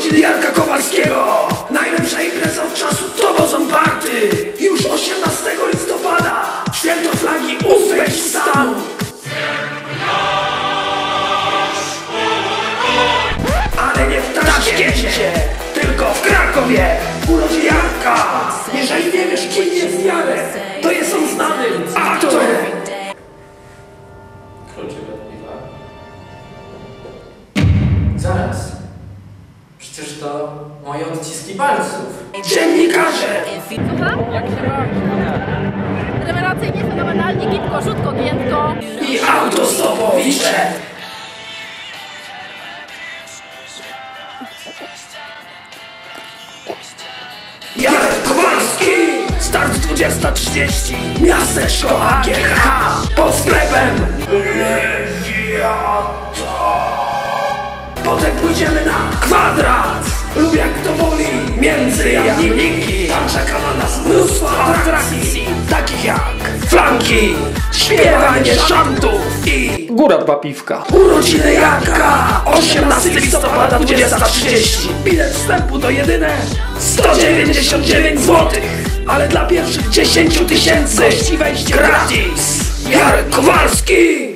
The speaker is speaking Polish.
Urodziny Jarka Kowalskiego. Najlepsza impreza od czasu Tobozon Party. Już 18 listopada Święto flagi Uzbekistanu. Ale nie w Taszkencie Tylko w Krakowie. Urodziny Jarka. Jeżeli nie wiesz kim jest Jarek To jest on znanym aktorem. Kluczyk od. Zaraz. To moje odciski palców. Dziennikarze! Słucham? Jak się Rewelacyjnie, fenomenalnie, gipko, rzutko, giętko. i autostopowicze Jarek Kowalski Start 20.30 Miasteczko AGH Pod sklepem. Lewiata. Potem pójdziemy na kwadrat lub jak to woli między jamniki Tam czeka na nas mnóstwo atrakcji Takich jak flanki, śpiewanie szantów i Góra dwa piwka. urodziny Jarka 18 listopada 20.30 Bilet wstępu to jedyne 199 zł Ale dla pierwszych 10 tysięcy gości wejście gratis. Jarek Kowalski